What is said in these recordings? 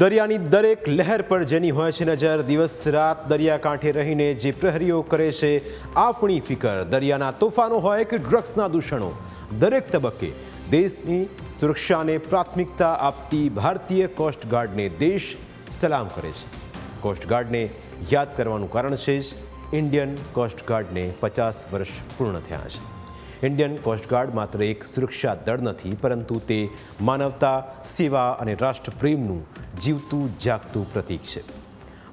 દરિયાની દરેક લહેર પર જેની હોય છે નજર દિવસ રાત દરિયાકાંઠે રહીને જે પ્રહરીઓ કરે છે, આપણી ફિકર. દરિયાના તોફાનો હોય કે ડ્રગ્સના દૂષણો, દરેક તબક્કે દેશની સુરક્ષાને પ્રાથમિકતા આપતી ભારતીય કોસ્ટગાર્ડને દેશ સલામ કરે છે. કોસ્ટગાર્ડને યાદ કરવાનું કારણ છે જ, ઇન્ડિયન કોસ્ટગાર્ડને પચાસ વર્ષ પૂર્ણ થયા છે. ઇન્ડિયન કોસ્ટગાર્ડ માત્ર એક સુરક્ષા દળ નથી, પરંતુ તે માનવતા, સેવા અને રાષ્ટ્રપ્રેમનું જીવતું, જાગતું પ્રતીક છે.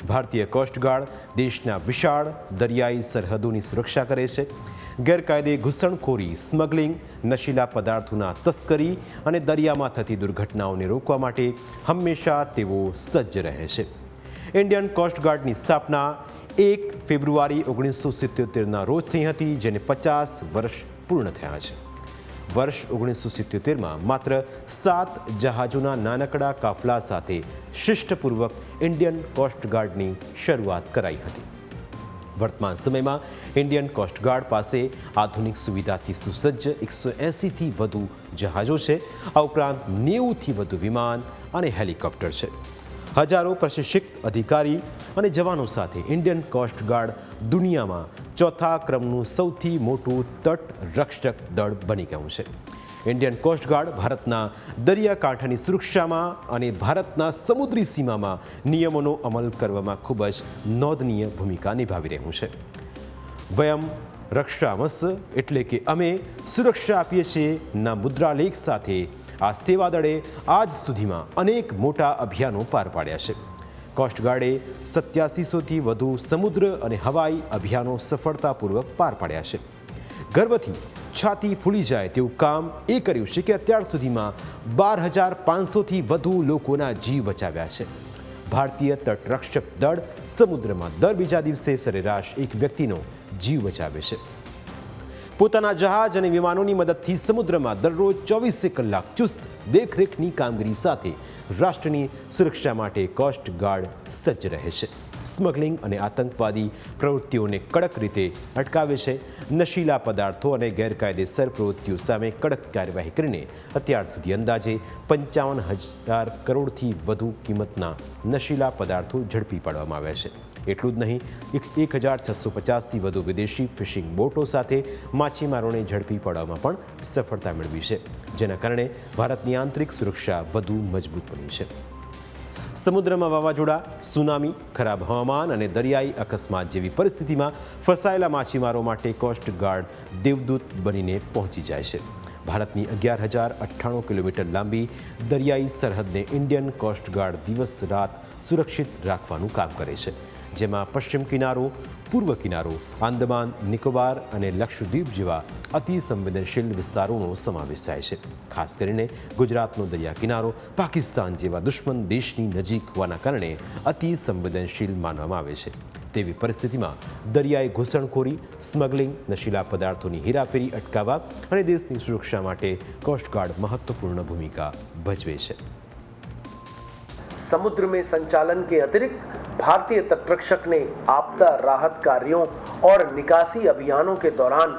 ભારતીય કોસ્ટગાર્ડ દેશના વિશાળ દરિયાઈ સરહદોની સુરક્ષા કરે છે. ગેરકાયદે ઘૂસણખોરી, સ્મગલિંગ, નશીલા પદાર્થોના તસ્કરી અને દરિયામાં થતી દુર્ઘટનાઓને રોકવા માટે હંમેશા તેઓ સજ્જ રહે છે. ઇન્ડિયન કોસ્ટગાર્ડની સ્થાપના એક ફેબ્રુઆરી ઓગણીસો સિત્યોતેરના રોજ થઈ હતી, જેને પચાસ વર્ષ પૂર્ણ થયા છે. વર્ષ ઓગણીસો સિત્યોતેરમાં માત્ર સાત જહાજોના નાનકડા કાફલા સાથે શિષ્ટપૂર્વક ઇન્ડિયન કોસ્ટગાર્ડની શરૂઆત કરાઈ હતી. વર્તમાન સમયમાં ઇન્ડિયન કોસ્ટગાર્ડ પાસે આધુનિક સુવિધાથી સુસજ્જ એકસો એંસીથી વધુ જહાજો છે. આ ઉપરાંત નેવુંથી વધુ વિમાન અને હેલિકોપ્ટર છે. હજારો પ્રશિક્ષિત અધિકારી અને જવાનો સાથે ઇન્ડિયન કોસ્ટગાર્ડ દુનિયામાં ચોથા ક્રમનું સૌથી મોટું તટ રક્ષક દળ બની ગયું છે. ઇન્ડિયન કોસ્ટગાર્ડ ભારતના દરિયાકાંઠાની સુરક્ષામાં અને ભારતના સમુદ્રી સીમામાં નિયમોનો અમલ કરવામાં ખૂબ જ નોંધનીય ભૂમિકા નિભાવી રહ્યું છે. વયમ રક્ષામસ એટલે કે અમે સુરક્ષા આપીએ છીએ ના મુદ્રાલેખ સાથે આ સેવા દળે આજ સુધીમાં અનેક મોટા અભિયાનો પાર પાડ્યા છે. કોસ્ટગાર્ડે સત્યાસીસોથી વધુ સમુદ્ર અને હવાઈ અભિયાનો સફળતાપૂર્વક પાર પાડ્યા છે. ગર્વથી છાતી ફૂલી જાય તેવું કામ એ કર્યું છે કે અત્યાર સુધીમાં બાર હજાર પાંચસોથી વધુ લોકોના જીવ બચાવ્યા છે. ભારતીય તટરક્ષક દળ સમુદ્રમાં દર બીજા દિવસે સરેરાશ એક વ્યક્તિનો જીવ બચાવે છે. પોતાના જહાજ અને વિમાનોની મદદથી સમુદ્રમાં દરરોજ ચોવીસે કલાક ચુસ્ત દેખરેખની કામગીરી સાથે રાષ્ટ્રની સુરક્ષા માટે કોસ્ટ ગાર્ડ સજ્જ રહે છે. સ્મગલિંગ અને આતંકવાદી પ્રવૃત્તિઓને કડક રીતે અટકાવે છે. નશીલા પદાર્થો અને ગેરકાયદેસર પ્રવૃત્તિઓ સામે કડક કાર્યવાહી કરીને અત્યાર સુધી અંદાજે પંચાવન હજાર કરોડથી વધુ કિંમતના નશીલા પદાર્થો ઝડપી પાડવામાં આવ્યા છે. એટલું જ નહીં, એક હજાર છસો પચાસથી વધુ વિદેશી ફિશિંગ બોટો સાથે માછીમારોને ઝડપી પાડવામાં પણ સફળતા મેળવી છે, જેના કારણે ભારતની આંતરિક સુરક્ષા વધુ મજબૂત બની છે. સમુદ્રમાં વાવાઝોડા, સુનામી, ખરાબ હવામાન અને દરિયાઈ અકસ્માત જેવી પરિસ્થિતિમાં ફસાયેલા માછીમારો માટે કોસ્ટ ગાર્ડ દેવદૂત બનીને પહોંચી જાય છે. ભારતની અગિયાર હજાર અઠ્ઠાણું કિલોમીટર લાંબી દરિયાઈ સરહદને ઇન્ડિયન કોસ્ટ ગાર્ડ દિવસ રાત સુરક્ષિત રાખવાનું કામ કરે છે. જેમાં પશ્ચિમ કિનારો, પૂર્વ કિનારો, આંદમાન, નિકોબાર અને લક્ષદ્વીપ જેવા અતિ સંવેદનશીલ વિસ્તારોનો સમાવેશ થાય છે. ખાસ કરીને ગુજરાતનો દરિયા કિનારો પાકિસ્તાન જેવા દુશ્મન દેશની નજીક હોવાના કારણે અતિ સંવેદનશીલ માનવામાં આવે છે. તેવી પરિસ્થિતિમાં દરિયાઈ ઘૂસણખોરી, સ્મગલિંગ, નશીલા પદાર્થોની હેરાફેરી અટકાવવા અને દેશની સુરક્ષા માટે કોસ્ટગાર્ડ મહત્વપૂર્ણ ભૂમિકા ભજવે છે. समुद्र में संचालन के अतिरिक्त भारतीय तटरक्षक ने आपदा राहत कार्यों और निकासी अभियानों के दौरान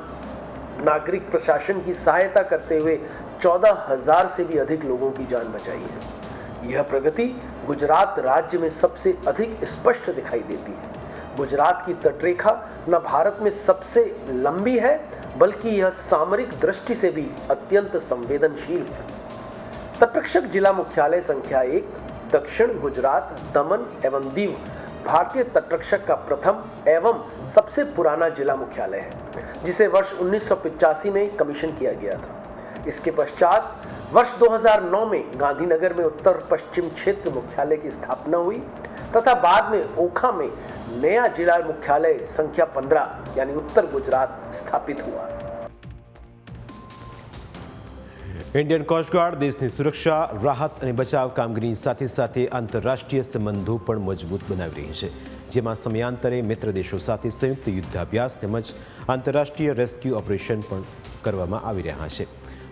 नागरिक प्रशासन की सहायता करते हुए चौदह हज़ार से भी अधिक लोगों की जान बचाई है। यह प्रगति गुजरात राज्य में सबसे अधिक स्पष्ट दिखाई देती है। गुजरात की तटरेखा न भारत में सबसे लंबी है, बल्कि यह सामरिक दृष्टि से भी अत्यंत संवेदनशील है। तटरक्षक जिला मुख्यालय संख्या एक दक्षिण गुजरात, दमन एवं दीव भारतीय तटरक्षक का प्रथम एवं सबसे पुराना जिला मुख्यालय है, जिसे वर्ष 1985 में कमीशन किया गया था। इसके पश्चात वर्ष 2009 में गांधीनगर में उत्तर पश्चिम क्षेत्र मुख्यालय की स्थापना हुई तथा बाद में ओखा में नया जिला मुख्यालय संख्या 15 यानी उत्तर गुजरात, स्थापित हुआ। ઇન્ડિયન કોસ્ટગાર્ડ દેશની સુરક્ષા, રાહત અને બચાવ કામગીરીની સાથે સાથે આંતરરાષ્ટ્રીય સંબંધો પણ મજબૂત બનાવી રહી છે, જેમાં સમયાંતરે મિત્ર દેશો સાથે સંયુક્ત યુદ્ધાભ્યાસ તેમજ આંતરરાષ્ટ્રીય રેસ્ક્યુ ઓપરેશન પણ કરવામાં આવી રહ્યા છે.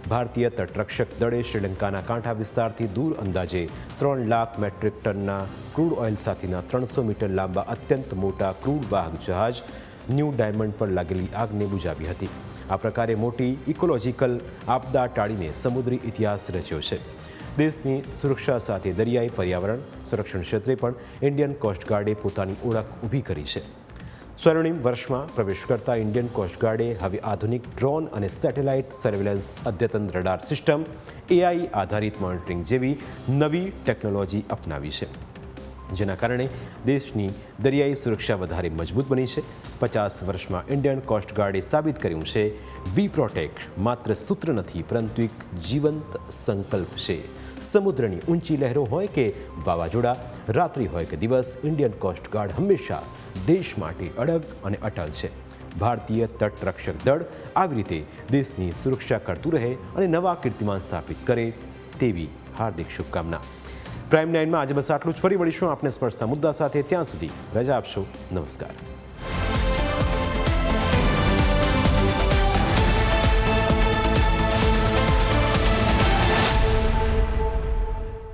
ભારતીય તટરક્ષક દળે શ્રીલંકાના કાંઠા વિસ્તારથી દૂર અંદાજે ત્રણ લાખ મેટ્રિક ટનના ક્રૂડ ઓઇલ સાથેના ત્રણસો મીટર લાંબા અત્યંત મોટા ક્રૂડ વાહક જહાજ ન્યૂ ડાયમંડ પર લાગેલી આગને બુજાવી હતી. આ પ્રકારે મોટી ઇકોલોજીકલ આપદા ટાળીને સમુદ્રી ઇતિહાસ રચ્યો છે. દેશની સુરક્ષા સાથે દરિયાઈ પર્યાવરણ સંરક્ષણ ક્ષેત્રે પણ ઇન્ડિયન કોસ્ટગાર્ડે પોતાની ઓળખ ઊભી કરી છે. સ્વર્ણિમ વર્ષમાં પ્રવેશ કરતા ઇન્ડિયન કોસ્ટગાર્ડે હવે આધુનિક ડ્રોન અને સેટેલાઇટ સર્વેલન્સ અદ્યતન રડાર સિસ્ટમ એઆઈ આધારિત મોનિટરિંગ જેવી નવી ટેકનોલોજી અપનાવી છે. જેના કારણે દેશની દરિયાઈ સુરક્ષા વધારે મજબૂત બની છે. પચાસ વર્ષમાં ઇન્ડિયન કોસ્ટગાર્ડે સાબિત કર્યું છે વી પ્રોટેક્ટ માત્ર સૂત્ર નથી, પરંતુ એક જીવંત સંકલ્પ છે. સમુદ્રની ઊંચી લહેરો હોય કે વાવાઝોડા, રાત્રિ હોય કે દિવસ, ઇન્ડિયન કોસ્ટગાર્ડ હંમેશા દેશ માટે અડગ અને અટલ છે. ભારતીય તટરક્ષક દળ આવી રીતે દેશની સુરક્ષા કરતું રહે અને નવા કીર્તિમાન સ્થાપિત કરે તેવી હાર્દિક શુભકામના. પ્રાઇમ નાઇનમાં આજે બસ આટલું જ. ફરી વળીશું આપને સ્પર્શતા મુદ્દા સાથે. ત્યાં સુધી રજા આપશો. નમસ્કાર.